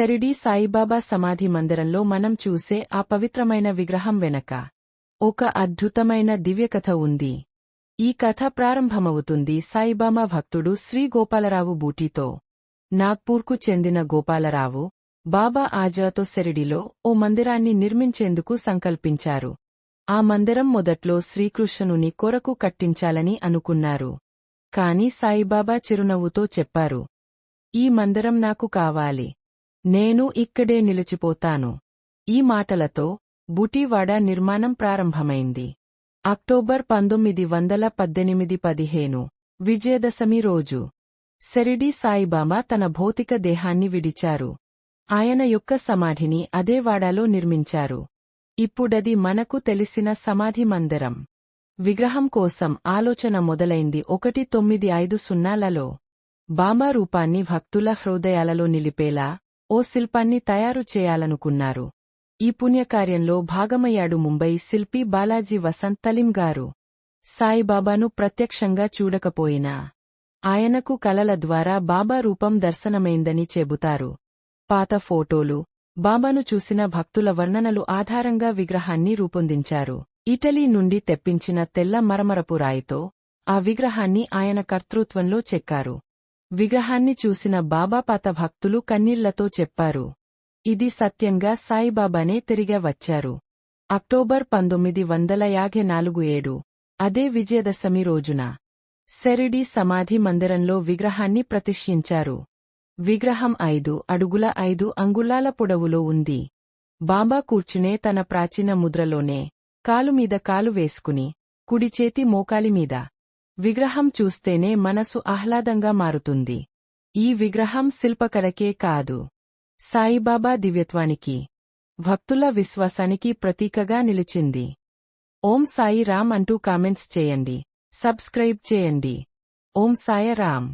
శరిడీ సాయిబాబా సమాధి మందిరంలో మనం చూసే ఆ పవిత్రమైన విగ్రహం వెనక ఒక అద్భుతమైన దివ్యకథ ఉంది. ఈ కథ ప్రారంభమవుతుంది సాయిబాబా భక్తుడు శ్రీ గోపాలరావు బూటీతో. నాగ్పూర్కు చెందిన గోపాలరావు బాబా ఆజాతో సెరిడిలో ఓ మందిరాన్ని నిర్మించేందుకు సంకల్పించారు. ఆ మందిరం మొదట్లో శ్రీకృష్ణుని కొరకు కట్టించాలని అనుకున్నారు. కాని సాయిబాబా చిరునవ్వుతో చెప్పారు ఈ మందిరం నాకు కావాలి. నేను ఇక్కడే నిలిచిపోతాను. ఈ మాటలతో బుటీవాడ నిర్మాణం ప్రారంభమైంది. అక్టోబర్ పంతొమ్మిది వందల పద్దెనిమిది పదిహేను విజయదశమి రోజు. సెరిడి సాయిబాబా తన భౌతిక దేహాన్ని విడిచారు. ఆయన యొక్క సమాధిని అదే వాడాలో నిర్మించారు. ఇప్పుడది మనకు తెలిసిన సమాధి మందిరం. విగ్రహం కోసం ఆలోచన మొదలైంది ఒకటి తొమ్మిది ఐదు సున్నాలలో. బాబా రూపాన్ని భక్తుల హృదయాలలో నిలిపేలా ఓ శిల్పాన్ని తయారు చేయాలనుకున్నారు. ఈ పుణ్యకార్యంలో భాగమయ్యాడు ముంబై శిల్పి బాలాజీ వసంత్ తలిం గారు. సాయిబాబాను ప్రత్యక్షంగా చూడకపోయినా. ఆయనకు కలల ద్వారా బాబా రూపం దర్శనమైందని చెబుతారు. పాత ఫోటోలు బాబాను చూసిన భక్తుల వర్ణనలు ఆధారంగా విగ్రహాన్ని రూపొందించారు. ఇటలీ నుండి తెప్పించిన తెల్ల మరమరపు రాయితో ఆ విగ్రహాన్ని ఆయన కర్తృత్వంలో చెక్కారు. విగ్రహాన్ని చూసిన బాబాపాత భక్తులు కన్నీళ్ళతో చెప్పారు. ఇది సత్యంగా సాయిబాబానే తిరిగి వచ్చారు. అక్టోబర్ పంతొమ్మిది వందల యాభై నాలుగు ఏడు. అదే విజయదశమి రోజున. సెరిడి సమాధి మందిరంలో విగ్రహాన్ని ప్రతిష్ఠించారు. విగ్రహం ఐదు అడుగుల ఐదు అంగుళాల పొడవులో ఉంది. బాబా కూర్చునే తన ప్రాచీన ముద్రలోనే కాలుమీద కాలు వేసుకుని కుడిచేతి మోకాలిమీద విగ్రహం చూస్తేనే మనసు ఆహ్లాదంగా మారుతుంది. ఈ విగ్రహం శిల్పకళకే కాదు. సాయిబాబా దివ్యత్వానికి భక్తుల విశ్వాసానికి ప్రతీకగా నిలిచింది. ఓం సాయి రామ్ అంటూ కామెంట్స్ చేయండి. సబ్స్క్రైబ్ చేయండి. ఓం సాయ రామ్.